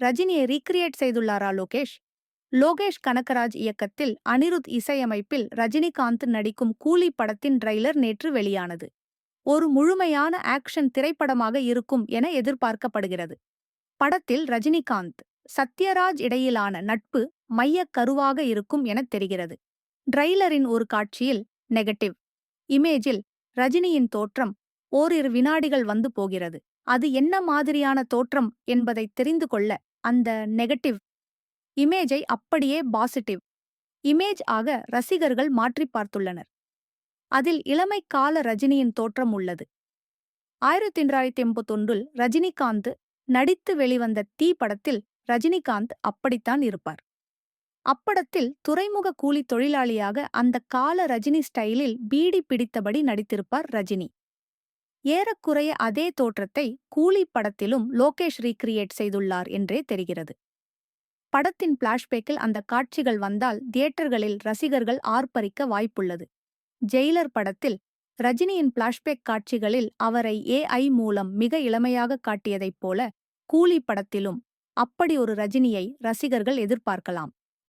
ரஜினியை ரீக்ரியேட் செய்துள்ளாரா லோகேஷ்? லோகேஷ் கனகராஜ் இயக்கத்தில் அனிருத் இசையமைப்பில் ரஜினிகாந்த் நடிக்கும் கூலி படத்தின் ட்ரைலர் நேற்று வெளியானது. ஒரு முழுமையான ஆக்ஷன் திரைப்படமாக இருக்கும் என எதிர்பார்க்கப்படுகிறது. படத்தில் ரஜினிகாந்த் சத்யராஜ் இடையிலான நட்பு மையக் கருவாக இருக்கும் என தெரிகிறது. ட்ரைலரின் ஒரு காட்சியில் நெகட்டிவ் இமேஜில் ரஜினியின் தோற்றம் ஓரிரு வினாடிகள் வந்து போகிறது. அது என்ன மாதிரியான தோற்றம் என்பதை தெரிந்து கொள்ள அந்த நெகட்டிவ் இமேஜை அப்படியே பாசிட்டிவ் இமேஜ் ஆக ரசிகர்கள் மாற்றிப் பார்த்துள்ளனர். அதில் இளமை கால ரஜினியின் தோற்றம் உள்ளது. ஆயிரத்தி தொள்ளாயிரத்தி எண்பத்தொன்றில் ரஜினிகாந்த் நடித்து வெளிவந்த தீ படத்தில் ரஜினிகாந்த் அப்படித்தான் இருப்பார். அப்படத்தில் துறைமுக கூலி தொழிலாளியாக அந்த கால ரஜினி ஸ்டைலில் பீடி பிடித்தபடி நடித்திருப்பார் ரஜினி. ஏறக்குறைய அதே தோற்றத்தை கூலி படத்திலும் லோகேஷ் ரீக்ரியேட் செய்துள்ளார் என்றே தெரிகிறது. படத்தின் பிளாஷ்பேக்கில் அந்த காட்சிகள் வந்தால் தியேட்டர்களில் ரசிகர்கள் ஆர்ப்பரிக்க வாய்ப்புள்ளது. ஜெயிலர் படத்தில் ரஜினியின் பிளாஷ்பேக் காட்சிகளில் அவரை ஏஐ மூலம் மிக இளமையாக காட்டியதைப் போல கூலி படத்திலும் அப்படி ஒரு ரஜினியை ரசிகர்கள் எதிர்பார்க்கலாம்.